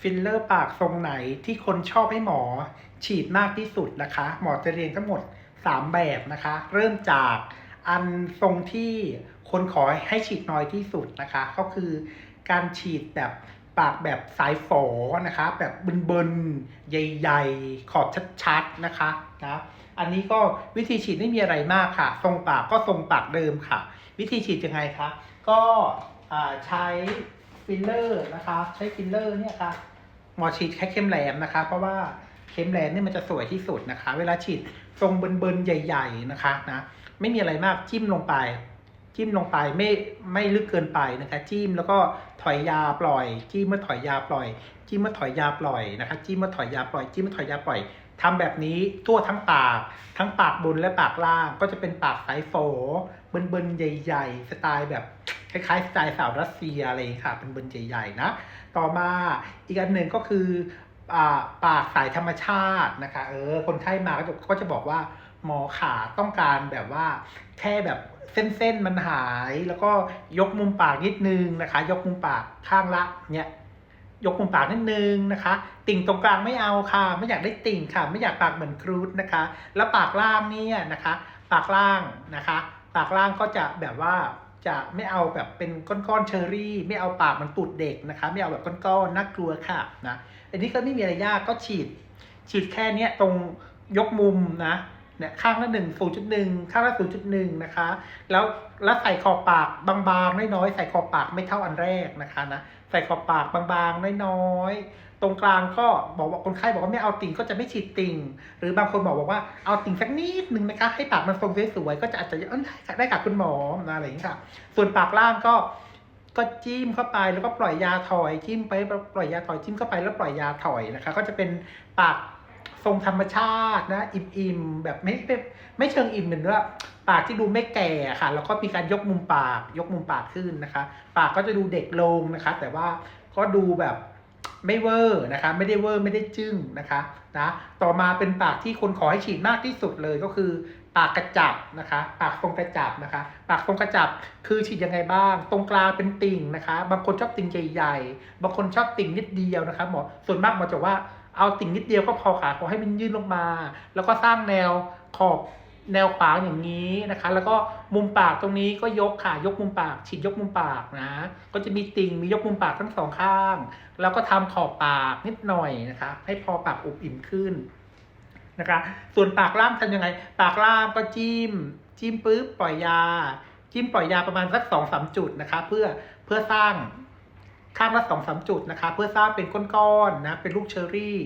ฟิลเลอร์ปากทรงไหนที่คนชอบให้หมอ ฉีดมากที่สุดนะคะ หมอจะเรียงทั้งหมด 3 แบบนะคะ เริ่มจากอันทรงที่คนขอให้ฉีดน้อยที่สุดนะคะ ก็คือการฉีดแบบปากแบบสายฝอนะคะ แบบเบินๆ ใหญ่ๆ ขอบชัดๆนะคะนะอันนี้ก็วิธีฉีดไม่มีอะไรมากค่ะ ทรงปากก็ทรงปากเดิมค่ะ วิธีฉีดยังไงคะก็อ่าใช้ ฟิลเลอร์นะคะ ใช้ฟิลเลอร์เนี่ยค่ะหมอฉีดแค่เข้มแหลมนะคะ เพราะว่าเข้มแหลมเนี่ยมันจะสวยที่สุดนะคะ เวลาฉีดทรงเบินๆใหญ่ ๆนะคะนะไม่มีอะไรมากจิ้มลงไป จิ้มลงไปไม่ไม่ลึกเกินไปนะคะ จิ้มแล้วก็ถอยยาปล่อย จิ้มเมื่อถอยยาปล่อย จิ้มเมื่อถอยยาปล่อยนะคะ จิ้มเมื่อถอยยาปล่อยจิ้มเมื่อถอยยาปล่อยทำแบบนี้ทั่วทั้งปาก ทั้งปากบนและปากล่างก็จะเป็นปากสายโฟเบินๆใหญ่ ๆ สไตล์แบบ คล้ายๆสไตล์สาวรัสเซียอะไรค่ะ เป็นบนใหญ่ๆนะ ต่อมาอีกอันหนึ่งก็คืออปากสายธรรมชาตินะคะ เออ คนไข้มาก็จะก็จะบอกว่าหมอขาต้องการแบบว่าแค่แบบเส้นๆมันหาย แล้วก็ยกมุมปากนิดนึงนะคะ ยกมุมปากข้างละเนี่ยยกมุมปากนิดนึงนะคะ ติ่งตรงกลางไม่เอาค่ะ ไม่อยากได้ติ่งค่ะ ไม่อยากปากเหมือนครูดนะคะ แล้วปากล่างเนี่ยนะคะ ปากล่างนะคะ ปากล่างก็จะแบบว่า จะไม่เอาแบบเป็นก้อนๆเชอรี่ ไม่เอาปากมันตูดเด็กนะคะไม่เอาแบบก้อนๆน่ากลัวค่ะนะอันนี้ก็ไม่มีอะไรยากก็ฉีด ฉีดแค่เนี้ยตรงยกมุมนะเนี่ยข้างละหนึ่งศูนย์จุดหนึ่งข้างละศูนย์จุดหนึ่งนะคะ แล้วแล้วใส่ขอบปากบางๆน้อยๆใส่ขอบปากไม่เท่าอันแรกนะคะนะ ส่ขอบปากบางๆ น้อยๆ ตรงกลางก็บอกว่าคนไข้บอกว่าไม่เอาติ่งก็จะไม่ฉีดติ่ง หรือบางคนบอกบอกว่าเอาติ่งสักนิดนึงนะคะ ให้ปากมันทรงสวยๆ ก็จะอาจจะได้ได้ค่ะคุณหมอนะอะไรอย่างนี้ค่ะ ส่วนปากล่างก็ก็จิ้มเข้าไปแล้วก็ปล่อยยาถอยจิ้มไปปล่อยยาถอยจิ้มเข้าไปแล้วปล่อยยาถอยนะคะ ก็จะเป็นปากทรงธรรมชาตินะอิ่มๆแบบไม่ไม่เชิงอิ่มเหมือนว่า ปากที่ดูไม่แก่ค่ะ แล้วก็มีการยกมุมปากยกมุมปากขึ้นนะคะ ปากก็จะดูเด็กลงนะคะ แต่ว่าก็ดูแบบไม่เวอร์นะคะ ไม่ได้เวอร์ไม่ได้จึ้งนะคะนะต่อมาเป็นปากที่คนขอให้ฉีดมากที่สุดเลยก็คือปากกระจับนะคะ ปากทรงกระจับนะคะ ปากทรงกระจับคือฉีดยังไงบ้าง ตรงกลางเป็นติ่งนะคะ บางคนชอบติ่งใหญ่ๆ บางคนชอบติ่งนิดเดียวนะคะหมอส่วนมากหมอจะว่าเอาติ่งนิดเดียวก็พอค่ะขอให้มันยื่นลงมา แล้วก็สร้างแนวขอบ แนวขวางอย่างนี้นะคะ แล้วก็มุมปากตรงนี้ก็ยกค่ะยกมุมปาก ฉีดยกมุมปากนะ ก็จะมีติ่งมียกมุมปากทั้งสองข้าง แล้วก็ทำขอบปากนิดหน่อยนะคะ ให้พอปากอุบอิ่มขึ้นนะคะ ส่วนปากล่างทำยังไง ปากล่างก็จิ้ม จิ้มปุ๊บปล่อยยา จิ้มปล่อยยาประมาณสักสองสามจุดนะคะ เพื่อเพื่อสร้างข้างละสองสามจุดนะคะ เพื่อสร้างเป็นก้อนๆนะเป็นลูกเชอรี่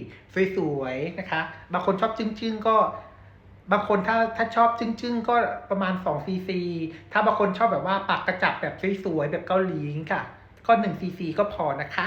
สวยๆนะคะ บางคนชอบจึ้งๆก็ บางคนถ้าถ้าชอบจึ้งๆ ก็ประมาณ2ซีซีถ้าบางคนชอบแบบว่าปากกระจับแบบสวยๆแบบเกาหลีค่ะ ก็1ซีซีก็พอนะคะ